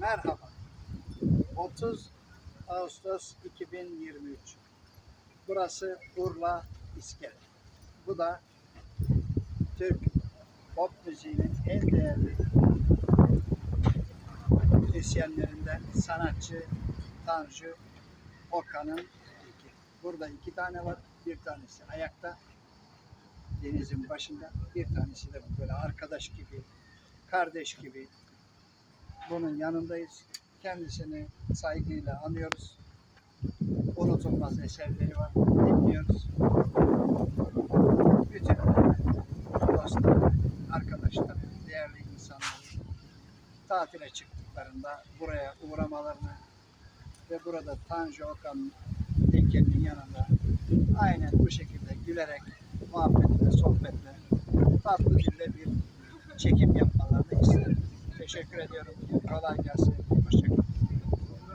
Merhaba. 30 Ağustos 2023. Burası Urla İskele. Bu da Türk pop müziğinin en değerli müzisyenlerinden sanatçı Tanju Okan'ın iki. Burada iki tane var. Bir tanesi ayakta denizin başında. Bir tanesi de böyle arkadaş gibi, kardeş gibi bunun yanındayız. Kendisini saygıyla anıyoruz. Unutulmaz eserleri var. Dinliyoruz. Bütün dostları, arkadaşları, değerli insanları tatile çıktıklarında buraya uğramalarını ve burada Tanju Okan heykelinin yanında aynen bu şekilde gülerek, muhabbetle, sohbetle, tatlı dille bir çekim. Teşekkür ediyorum. Kolay gelsin. Hoşçakalın.